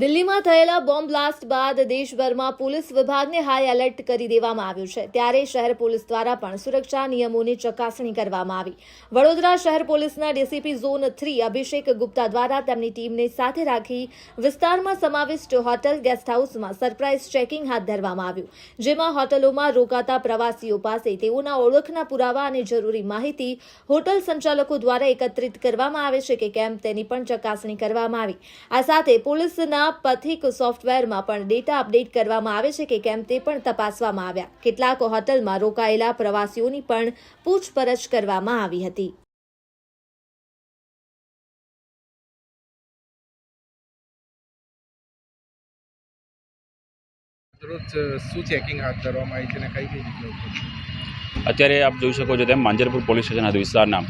દિલ્હીમાં થયેલા bomb blast બાદ દેશભરમાં પોલીસ વિભાગને હાઈ એલર્ટ કરી દેવામાં આવ્યું છે. ત્યારે શહેર પોલીસ દ્વારા પણ સુરક્ષા નિયમોની ચકાસણી કરવામાં આવી. વડોદરા શહેર પોલીસના DCP zone three, Abhishek Gupta દ્વારા તેમની ટીમને સાથે રાખી વિસ્તારમાં સમાવિષ્ટ હોટલ ગેસ્ટ હાઉસમાં સરપ્રાઇઝ ચેકિંગ હાથ ધરવામાં આવ્યું. જેમાં હોટલોમાં રોકાતા પ્રવાસીઓ પાસે તેઓના ઓળખના પુરાવા અને જરૂરી માહિતી હોટલ સંચાલકો દ્વારા એકત્રિત કરવામાં આવે છે કે કેમ તેની પણ ચકાસણી કરવામાં આવી. આ સાથે પોલીસના પથિક સોફ્ટવેરમાં પણ ડેટા અપડેટ કરવામાં આવે છે કે કેમ તે પણ તપાસવામાં આવ્યા. કેટલાક હોટલમાં રોકાયેલા પ્રવાસીઓની પણ પૂછપરછ કરવામાં આવી હતી. શું ચેકિંગ હાથ ધરવામાં આવી છે અને કઈ કઈ જગ્યાઓ અત્યારે આપ જોઈ શકો છો તેમ માંજરપુર પોલીસ સ્ટેશન હદ વિસ્તારના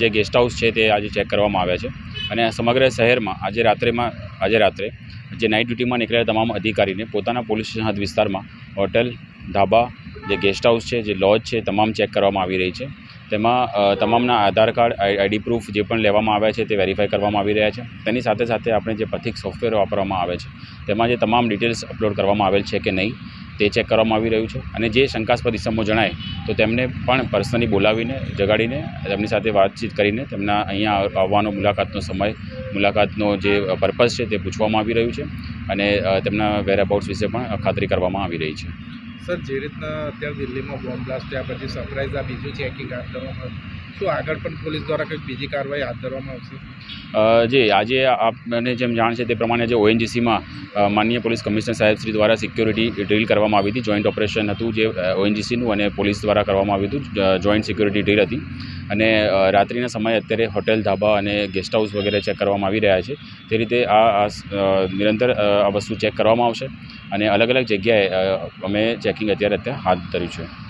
જે ગેસ્ટ હાઉસ છે તે આજે ચેક કરવામાં આવ્યા છે. અને સમગ્ર શહેરમાં આજે રાત્રેમાં, આજે રાત્રે જે નાઇટ ડ્યુટીમાં નીકળેલા તમામ અધિકારીને પોતાના પોલીસ સ્ટેશન હદ વિસ્તારમાં હોટલ, ધાબા, જે ગેસ્ટ હાઉસ છે, જે લોજ છે, તમામ ચેક કરવામાં આવી રહી છે. તેમાં તમામના Aadhaar card, I- ID proof જે પણ લેવામાં આવ્યા છે તે વેરીફાઈ કરવામાં આવી રહ્યા છે. તેની સાથે સાથે આપણે જે પથિક સોફ્ટવેર વાપરવામાં આવે છે, તેમાં જે તમામ ડિટેલ્સ અપલોડ કરવામાં આવેલ છે કે નહીં તે ચેક કરવામાં આવી રહ્યું છે. અને જે શંકાસ્પદ ઇસમો જણાય તો તેમને પણ પર્સનલી બોલાવીને, જગાડીને, તેમની સાથે વાતચીત કરીને તેમના અહીંયા આવવાનો મુલાકાતનો સમય, મુલાકાતનો જે પર્પઝ છે તે પૂછવામાં આવી રહ્યું છે અને તેમના વેરાબાઉટ્સ વિશે પણ ખાતરી કરવામાં આવી રહી છે. સર, જે રીતના અત્યારે દિલ્હીમાં બોમ્બ બ્લાસ્ટ થયા પછી સરપ્રાઇઝ આ બીજું ચેકિંગ હાથ ધરવામાં શું આગળ પણ પોલીસ દ્વારા કંઈક બીજી કાર્યવાહી હાથ ધરવામાં આવશે? જે, આજે આપને જેમ જાણ છે તે પ્રમાણે જે ઓએનજીસીમાં માનનીય પોલીસ કમિશનર સાહેબ શ્રી દ્વારા સિક્યોરિટી ડ્રીલ કરવામાં આવી હતી. જોઈન્ટ ઓપરેશન હતું જે ઓએનજીસીનું અને પોલીસ દ્વારા કરવામાં આવ્યું હતું. જોઈન્ટ સિક્યોરિટી ડ્રીલ હતી. અને રાત્રિના સમયે અત્યારે હોટેલ ધાબા અને ગેસ્ટ હાઉસ વગેરે ચેક કરવામાં આવી રહ્યા છે. તે રીતે આ નિરંતર આ વસ્તુ ચેક કરવામાં આવશે. અને અલગ અલગ જગ્યાએ અમે ચેકિંગ અત્યારે અત્યારે હાથ ધર્યું છે.